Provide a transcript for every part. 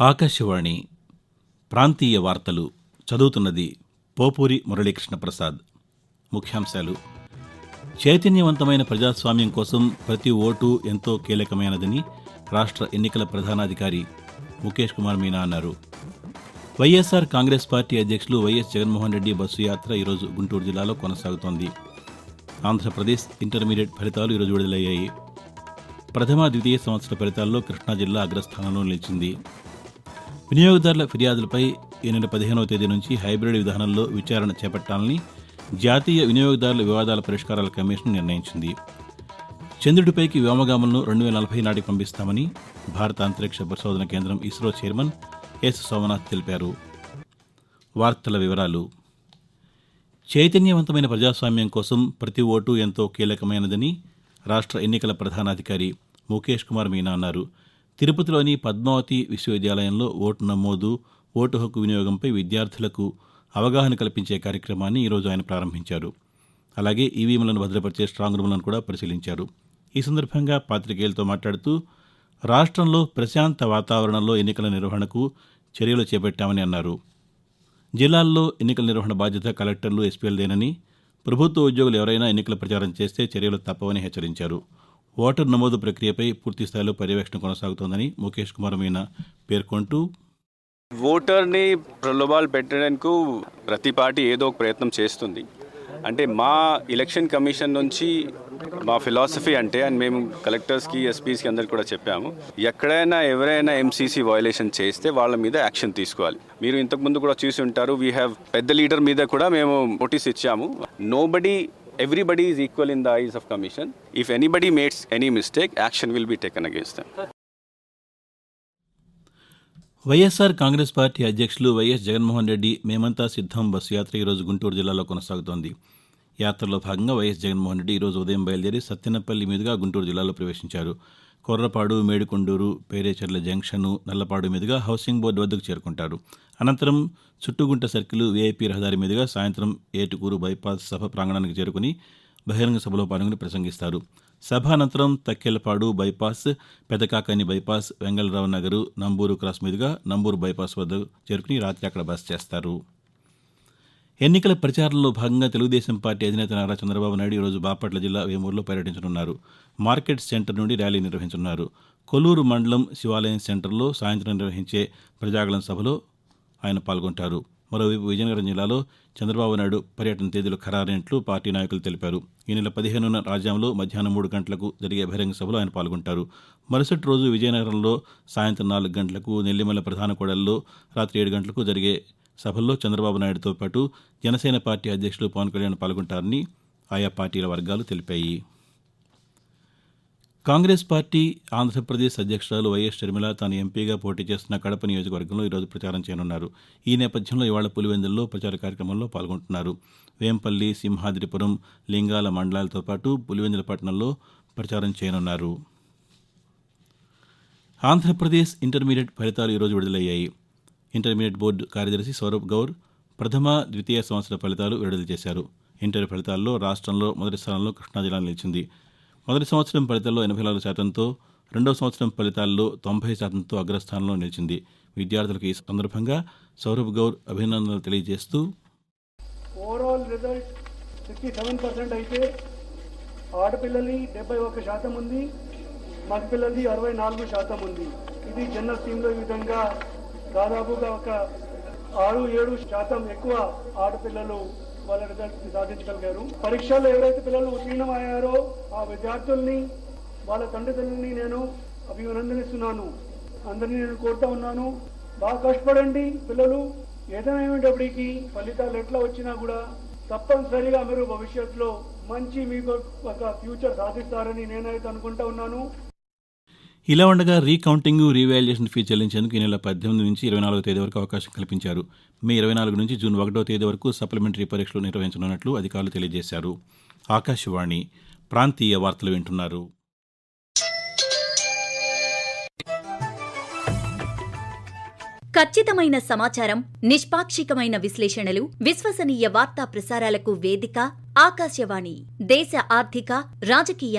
ఆకాశవాణి ప్రాంతీయ వార్తలు చదువుతున్నది పోపూరి మురళీకృష్ణ ప్రసాద్. ముఖ్యాంశాలు. చైతన్యవంతమైన ప్రజాస్వామ్యం కోసం ప్రతి ఓటు ఎంతో కీలకమైనదని రాష్ట్ర ఎన్నికల ప్రధానాధికారి ముఖేష్ కుమార్ మీనా అన్నారు. వైఎస్ఆర్ కాంగ్రెస్ పార్టీ అధ్యక్షులు వైఎస్ జగన్మోహన్ రెడ్డి బస్సు యాత్ర ఈరోజు గుంటూరు జిల్లాలో కొనసాగుతోంది. ఆంధ్రప్రదేశ్ ఇంటర్మీడియట్ ఫలితాలు ఈరోజు విడుదలయ్యాయి. ప్రథమ ద్వితీయ సంవత్సర ఫలితాల్లో కృష్ణా జిల్లా అగ్రస్థానంలో నిలిచింది. వినియోగదారుల ఫిర్యాదులపై ఈ నెల పదిహేనవ తేదీ నుంచి హైబ్రిడ్ విధానంలో విచారణ చేపట్టాలని జాతీయ వినియోగదారుల వివాదాల పరిష్కారాల కమిషన్ నిర్ణయించింది. చంద్రుడిపైకి వ్యోమగాములను రెండు వేల నలభై నాటికి పంపిస్తామని భారత అంతరిక్ష పరిశోధన కేంద్రం ఇస్రో చైర్మన్ ఎస్ సోమనాథ్ తెలిపారు. వార్తల వివరాలు. చైతన్యవంతమైన ప్రజాస్వామ్యం కోసం ప్రతి ఓటు ఎంతో కీలకమైనదని రాష్ట్ర ఎన్నికల ప్రధానాధికారి ముఖేష్ కుమార్ మీనా అన్నారు. తిరుపతిలోని పద్మావతి విశ్వవిద్యాలయంలో ఓటు నమోదు ఓటు హక్కు వినియోగంపై విద్యార్థులకు అవగాహన కల్పించే కార్యక్రమాన్ని ఈరోజు ఆయన ప్రారంభించారు. అలాగే ఈవీఎంలను భద్రపరిచే స్ట్రాంగ్ రూమ్లను కూడా పరిశీలించారు. ఈ సందర్భంగా పాతికేయులతో మాట్లాడుతూ రాష్ట్రంలో ప్రశాంత వాతావరణంలో ఎన్నికల నిర్వహణకు చర్యలు చేపట్టామని అన్నారు. జిల్లాల్లో ఎన్నికల నిర్వహణ బాధ్యత కలెక్టర్లు ఎస్పీఎల్దేనని ప్రభుత్వ ఉద్యోగులు ఎవరైనా ఎన్నికల ప్రచారం చేస్తే చర్యలు తప్పవని హెచ్చరించారు. ఓటరు నమోదు ప్రక్రియపై పూర్తిస్థాయిలో పర్యవేక్షణ కొనసాగుతోందని ముఖేష్ కుమార్ మీనా పేర్కొంటూ ఓటర్ని ప్రలోభాలు పెట్టడానికి ప్రతి పార్టీ ఏదో ఒక ప్రయత్నం చేస్తుంది. అంటే మా ఎలక్షన్ కమిషన్ నుంచి మా ఫిలాసఫీ అంటే అండ్ మేము కలెక్టర్స్కి ఎస్పీస్కి అందరికి కూడా చెప్పాము ఎక్కడైనా ఎవరైనా ఎంసీసీ వయలేషన్ చేస్తే వాళ్ళ మీద యాక్షన్ తీసుకోవాలి. మీరు ఇంతకుముందు కూడా చూసి ఉంటారు వీ హ్యావ్ పెద్ద లీడర్ మీద కూడా మేము నోటీస్ ఇచ్చాము. Nobody everybody is equal in the eyes of commission if anybody makes any mistake action will be taken against them YSR Congress party అధ్యక్షులు వైఎస్ జగన్మోహన్ రెడ్డి మేమంతా సిద్ధం బస్సు యాత్ర ఈరోజు గుంటూరు జిల్లాలో కొనసాగుతోంది. యాత్రలో భాగంగా వైఎస్ జగన్మోహన్ రెడ్డి ఈరోజు ఉదయం బయలుదేరి సత్తెనపల్లి మీదుగా గుంటూరు జిల్లాలో ప్రవేశించారు. కొర్రపాడు మేడికొండూరు పేరేచర్ల జంక్షను నల్లపాడు మీదుగా హౌసింగ్ బోర్డు వద్దకు చేరుకుంటారు. అనంతరం చుట్టుగుంట సర్కిల్ వీఐపీ రహదారి మీదుగా సాయంత్రం ఏటుకూరు బైపాస్ సభ ప్రాంగణానికి చేరుకుని బహిరంగ సభలో పాల్గొని ప్రసంగిస్తారు. సభ అనంతరం Takkellapadu bypass Pedakakani bypass Vengalrao Nagar Namburu cross మీదుగా నంబూరు బైపాస్ వద్ద చేరుకుని రాత్రి అక్కడ బస చేస్తారు. ఎన్నికల ప్రచారంలో భాగంగా తెలుగుదేశం పార్టీ అధినేత నారా చంద్రబాబు నాయుడు ఈరోజు బాపట్ల జిల్లా వేమూరులో పర్యటించనున్నారు. మార్కెట్ సెంటర్ నుండి ర్యాలీ నిర్వహించనున్నారు. కొల్లూరు మండలం శివాలయం సెంటర్లో సాయంత్రం నిర్వహించే ప్రజాగళం సభలో ఆయన పాల్గొంటారు. మరోవైపు విజయనగరం జిల్లాలో చంద్రబాబు నాయుడు పర్యటన తేదీలు ఖరారైనట్లు పార్టీ నాయకులు తెలిపారు. ఈ నెల పదిహేనున రాజ్యాంలో మధ్యాహ్నం మూడు గంటలకు జరిగే బహిరంగ సభలో ఆయన పాల్గొంటారు. మరుసటి రోజు విజయనగరంలో సాయంత్రం నాలుగు గంటలకు నెల్లిమల్ల ప్రధాన కూడల్లో రాత్రి ఏడు గంటలకు జరిగే సభల్లో చంద్రబాబు నాయుడుతో పాటు జనసేన పార్టీ అధ్యక్షులు పవన్ కళ్యాణ్ పాల్గొంటారని ఆయా పార్టీల వర్గాలు తెలిపాయి. కాంగ్రెస్ పార్టీ ఆంధ్రప్రదేశ్ అధ్యక్షురాలు వైఎస్ షర్మిల తాను ఎంపీగా పోటీ చేస్తున్న కడప నియోజకవర్గంలో ఈరోజు ప్రచారం చేయనున్నారు. ఈ నేపథ్యంలో ఇవాళ పులివెందుల్లో ప్రచార కార్యక్రమంలో పాల్గొంటున్నారు. వేంపల్లి సింహాద్రిపురం లింగాల మండలాలతో పాటు పులివెందుల పట్టణంలో ప్రచారం చేయనున్నారు. ఆంధ్రప్రదేశ్ ఇంటర్మీడియట్ ఫలితాలు ఈరోజు విడుదలయ్యాయి. ఇంటర్మీడియట్ బోర్డు కార్యదర్శి సౌరభ్ గౌర్ ప్రథమ ద్వితీయ సంవత్సర ఫలితాలు విడుదల చేశారు. ఇంటర్ ఫలితాల్లో రాష్ట్రంలో మొదటి స్థానంలో కృష్ణా జిల్లా నిలిచింది. మొదటి సంవత్సరం ఫలితాల్లో ఎనభై నాలుగు శాతంతో రెండవ సంవత్సరం ఫలితాల్లో తొంభై శాతంతో అగ్రస్థానంలో నిలిచింది. విద్యార్థులకు ఈ సందర్భంగా సౌరభ్ గౌర్ అభినందనలు తెలియజేస్తూ overall result sixty seven percent అయితే ఆడపిల్లలి డెబ్బై ఒక్క శాతం ఉంది మగపిల్లలది అరవై నాలుగు శాతం ఉంది. ఇది జనరల్ స్కీమ్లో ఈ విధంగా దాదాపుగా ఒక ఆరు ఏడు శాతం ఎక్కువ ఆడపిల్లలు వాళ్ళ రిజల్ట్ సాధించగలిగారు. పరీక్షల్లో ఎవరైతే పిల్లలు ఉత్తీర్ణమయ్యారో ఆ విద్యార్థుల్ని వాళ్ళ తల్లిదండ్రులని నేను అభినందనిస్తున్నాను అందరినీ నేను కోరుతా ఉన్నాను. బాగా కష్టపడండి పిల్లలు. ఏదేమైనప్పటికీ ఫలితాలు ఎట్లా వచ్చినా కూడా తప్పనిసరిగా మీరు భవిష్యత్తులో మంచి మీకు ఒక ఫ్యూచర్ సాధిస్తారని నేనైతే అనుకుంటా ఉన్నాను. ఇలా ఉండగా రీకౌంటింగ్ రీవాల్యుయేషన్ ఫీ చెల్లించేందుకు ఈ నెల పద్దెనిమిది నుంచి ఇరవై నాలుగో తేదీ వరకు అవకాశం కల్పించారు. మే ఇరవై నాలుగు నుంచి జూన్ ఒకటో తేదీ వరకు సప్లిమెంటరీ పరీక్షలు నిర్వహించనున్నట్లు అధికారులు తెలియజేశారు. ఆకాశవాణి ప్రాంతీయ వార్తలు వింటున్నారు. ఖచ్చితమైన సమాచారం నిష్పాక్షికమైన విశ్లేషణలు విశ్వసనీయ వార్తా ప్రసారాలకు వేదిక ఆకాశవాణి. దేశ ఆర్థిక రాజకీయ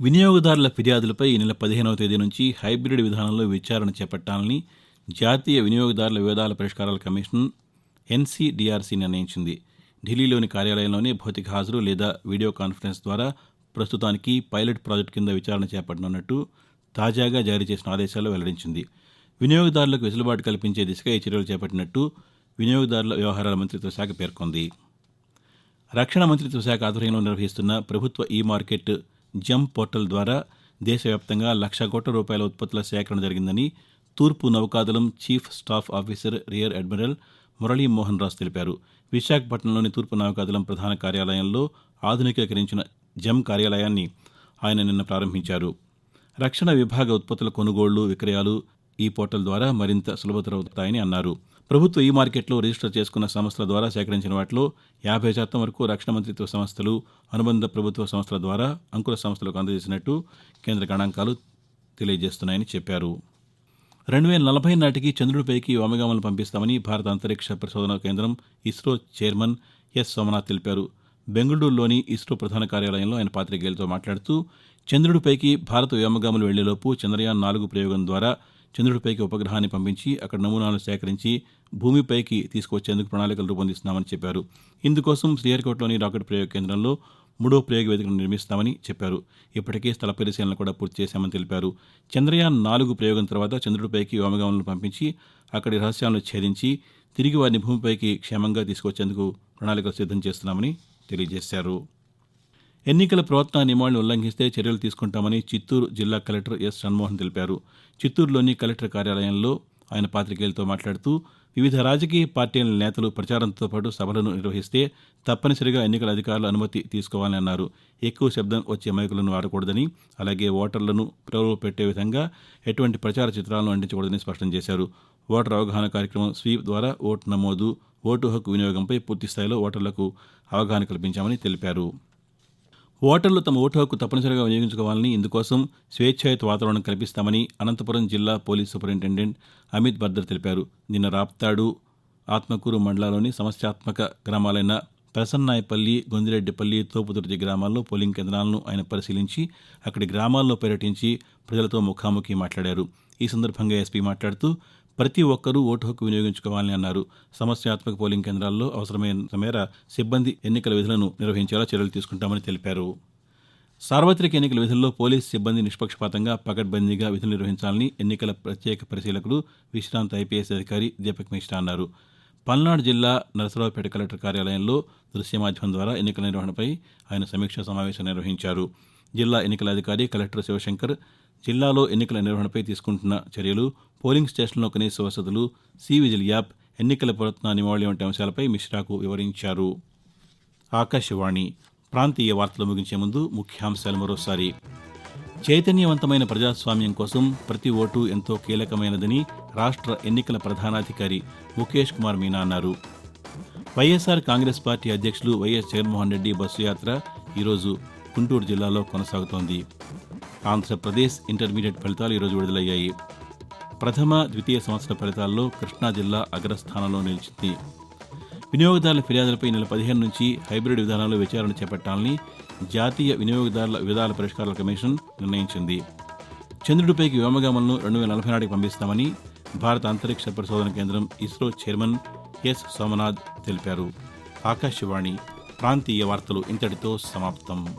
వినియోగదారుల ఫిర్యాదులపై ఈ నెల పదిహేనవ తేదీ నుంచి హైబ్రిడ్ విధానంలో విచారణ చేపట్టాలని జాతీయ వినియోగదారుల వివాదాల పరిష్కారాల కమిషన్ ఎన్సీడీఆర్సీ నిర్ణయించింది. ఢిల్లీలోని కార్యాలయంలోనే భౌతిక హాజరు లేదా వీడియో కాన్ఫరెన్స్ ద్వారా ప్రస్తుతానికి పైలట్ ప్రాజెక్టు కింద విచారణ చేపట్టనున్నట్టు తాజాగా జారీ చేసిన ఆదేశాల్లో వెల్లడించింది. వినియోగదారులకు వెసులుబాటు కల్పించే దిశగా ఈ చర్యలు చేపట్టినట్టు వినియోగదారుల వ్యవహారాల మంత్రిత్వ శాఖ పేర్కొంది. రక్షణ మంత్రిత్వ శాఖ ఆధ్వర్యంలో నిర్వహిస్తున్న ప్రభుత్వ ఈ మార్కెట్ జమ్ పోర్టల్ ద్వారా దేశవ్యాప్తంగా లక్ష కోట్ల రూపాయల ఉత్పత్తుల సేకరణ జరిగిందని తూర్పు నౌకాదళం chief staff officer rear admiral Murali Mohan Raj తెలిపారు. విశాఖపట్నంలోని తూర్పు నౌకాదళం ప్రధాన కార్యాలయంలో ఆధునికీకరించిన జమ్ కార్యాలయాన్ని ఆయన నిన్న ప్రారంభించారు. రక్షణ విభాగ ఉత్పత్తుల కొనుగోళ్ళు విక్రయాలు ఈ పోర్టల్ ద్వారా మరింత సులభతరవుతాయని అన్నారు. ప్రభుత్వ ఈ మార్కెట్లో రిజిస్టర్ చేసుకున్న సంస్థల ద్వారా సేకరించిన వాటిలో యాభై శాతం వరకు రక్షణ మంత్రిత్వ సంస్థలు అనుబంధ ప్రభుత్వ సంస్థల ద్వారా అంకుర సంస్థలకు అందజేసినట్టు కేంద్ర గణాంకాలు తెలియజేస్తున్నాయని చెప్పారు. రెండు వేల నలభై నాటికి చంద్రుడిపైకి వ్యోమగాములను పంపిస్తామని భారత అంతరిక్ష పరిశోధనా కేంద్రం ఇస్రో చైర్మన్ ఎస్. సోమనాథ్ తెలిపారు. బెంగళూరులోని ఇస్రో ప్రధాన కార్యాలయంలో ఆయన పాతికేయులతో మాట్లాడుతూ చంద్రుడిపైకి భారత వ్యోమగాములు వెళ్ళేలోపు చంద్రయాన్ నాలుగు ప్రయోగం ద్వారా చంద్రుడిపైకి ఉపగ్రహాన్ని పంపించి అక్కడ నమూనాలు సేకరించి భూమిపైకి తీసుకొచ్చేందుకు ప్రణాళికలు రూపొందిస్తున్నామని చెప్పారు. ఇందుకోసం శ్రీహరికోటలోని రాకెట్ ప్రయోగ కేంద్రంలో మూడో ప్రయోగ వేదికను నిర్మిస్తామని చెప్పారు. ఇప్పటికే స్థల పరిశీలన కూడా పూర్తి చేశామని తెలిపారు. చంద్రయాన్ నాలుగు ప్రయోగం తర్వాత చంద్రుడిపైకి వ్యోమగాములను పంపించి అక్కడి రహస్యాలను ఛేదించి తిరిగి వారిని భూమిపైకి క్షేమంగా తీసుకొచ్చేందుకు ప్రణాళికలు సిద్ధం చేస్తున్నామని తెలియజేశారు. ఎన్నికల ప్రవర్తన నియమావళిని ఉల్లంఘిస్తే చర్యలు తీసుకుంటామని చిత్తూరు జిల్లా కలెక్టర్ ఎస్ షణ్మోహన్ తెలిపారు. చిత్తూరులోని కలెక్టర్ కార్యాలయంలో ఆయన పాతికేయులతో మాట్లాడుతూ వివిధ రాజకీయ పార్టీల నేతలు ప్రచారంతో పాటు సభలను నిర్వహిస్తే తప్పనిసరిగా ఎన్నికల అధికారుల అనుమతి తీసుకోవాలని అన్నారు. ఎక్కువ శబ్దం వచ్చే మైకులను వాడకూడదని అలాగే ఓటర్లను ప్రలోభ పెట్టే విధంగా ఎటువంటి ప్రచార చిత్రాలను అందించకూడదని స్పష్టం చేశారు. ఓటర్ అవగాహన కార్యక్రమం స్వీప్ ద్వారా ఓటు నమోదు ఓటు హక్కు వినియోగంపై పూర్తిస్థాయిలో ఓటర్లకు అవగాహన కల్పించామని తెలిపారు. ఓటర్లు తమ ఓటు హక్కు తప్పనిసరిగా వినియోగించుకోవాలని ఇందుకోసం స్వేచ్ఛాయుత వాతావరణం కల్పిస్తామని అనంతపురం జిల్లా పోలీస్ సూపరింటెండెంట్ అమిత్ బర్దర్ తెలిపారు. నిన్న రాప్తాడు ఆత్మకూరు మండలాల్లోని సమస్యాత్మక గ్రామాలైన ప్రసన్నాయపల్లి గొందిరెడ్డిపల్లి తోపుదుర్తి గ్రామాల్లో పోలింగ్ కేంద్రాలను ఆయన పరిశీలించి అక్కడి గ్రామాల్లో పర్యటించి ప్రజలతో ముఖాముఖి మాట్లాడారు. ఈ సందర్భంగా ఎస్పీ మాట్లాడుతూ ప్రతి ఒక్కరూ ఓటు హక్కు వినియోగించుకోవాలని అన్నారు. సమస్యాత్మక పోలింగ్ కేంద్రాల్లో అవసరమైన మేర సిబ్బంది ఎన్నికల విధులను నిర్వహించేలా చర్యలు తీసుకుంటామని తెలిపారు. సార్వత్రిక ఎన్నికల విధుల్లో పోలీస్ సిబ్బంది నిష్పక్షపాతంగా పకడ్బందీగా విధులు నిర్వహించాలని ఎన్నికల ప్రత్యేక పరిశీలకులు విశ్రాంత ఐపీఎస్ అధికారి దీపక్ మిశ్రా అన్నారు. పల్నాడు జిల్లా నరసరావుపేట కలెక్టర్ కార్యాలయంలో దృశ్య మాధ్యమం ద్వారా ఎన్నికల నిర్వహణపై ఆయన సమీక్షా సమావేశం నిర్వహించారు. జిల్లా ఎన్నికల అధికారి కలెక్టర్ శివశంకర్ జిల్లాలో ఎన్నికల నిర్వహణపై తీసుకుంటున్న చర్యలు పోలింగ్ స్టేషన్లో కనీస వసతులు సి విజిల్ యాప్ ఎన్నికల ప్రవర్తన నివాళి వంటి అంశాలపై మిశ్రాకు వివరించారు. ఆకాశవాణి ప్రాంతీయ వార్తలు ముగించే ముందు ముఖ్యాంశాలు మరోసారి. చైతన్యవంతమైన ప్రజాస్వామ్యం కోసం ప్రతి ఓటు ఎంతో కీలకమైనదని రాష్ట్ర ఎన్నికల ప్రధానాధికారి ముఖేష్ కుమార్ మీనా అన్నారు. వైఎస్ఆర్ కాంగ్రెస్ పార్టీ అధ్యక్షులు వైఎస్ జగన్మోహన్ రెడ్డి బస్సు యాత్ర ఈరోజు గుంటూరు జిల్లాలో కొనసాగుతోంది. ఆంధ్రప్రదేశ్ ఇంటర్మీడియట్ ఫలితాలు ఈరోజు విడుదలయ్యాయి. ప్రథమ ద్వితీయ సంవత్సర ఫలితాల్లో కృష్ణా జిల్లా అగ్రస్థానంలో నిలిచింది. వినియోగదారుల ఫిర్యాదులపై నెల పదిహేను నుంచి హైబ్రిడ్ విధానంలో విచారణ చేపట్టాలని జాతీయ వినియోగదారుల విధాల పరిష్కారాల కమిషన్ నిర్ణయించింది. చంద్రుడిపైకి వ్యోమగామలను రెండు వేల నలభై నాటికి పంపిస్తామని భారత అంతరిక్ష పరిశోధన కేంద్రం ఇస్రో చైర్మన్ ఎస్. సోమనాథ్ తెలిపారు. ఆకాశవాణి ప్రాంతీయ వార్తలు ఇంతటితో సమాప్తం.